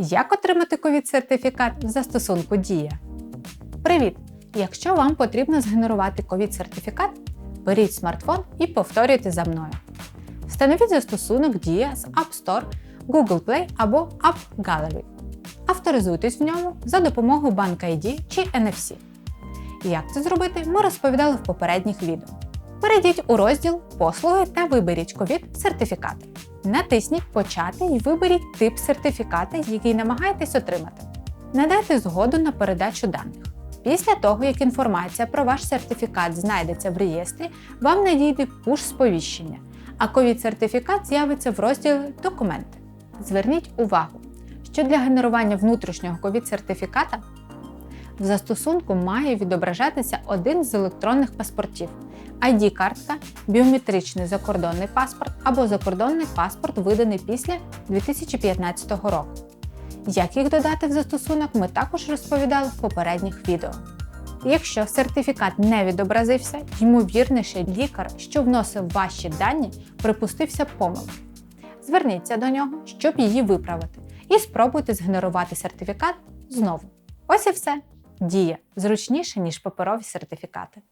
Як отримати ковід-сертифікат в застосунку Дія? Привіт! Якщо вам потрібно згенерувати ковід-сертифікат, беріть смартфон і повторюйте за мною. Встановіть застосунок Дія з App Store, Google Play або App Gallery. Авторизуйтесь в ньому за допомогою Bank ID чи NFC. Як це зробити, ми розповідали в попередніх відео. Перейдіть у розділ Послуги та виберіть ковід-сертифікати. Натисніть Почати і виберіть тип сертифіката, який намагаєтесь отримати. Надайте згоду на передачу даних. Після того, як інформація про ваш сертифікат знайдеться в реєстрі, вам надійде пуш-сповіщення, а ковід-сертифікат з'явиться в розділі Документи. Зверніть увагу, що для генерування внутрішнього ковід-сертифіката в застосунку має відображатися один з електронних паспортів ID-картка, біометричний закордонний паспорт або закордонний паспорт, виданий після 2015 року. Як їх додати в застосунок, ми також розповідали в попередніх відео. Якщо сертифікат не відобразився, ймовірніше лікар, що вносив ваші дані, припустився помилки. Зверніться до нього, щоб її виправити, і спробуйте згенерувати сертифікат знову. Ось і все. Дія зручніше, ніж паперові сертифікати.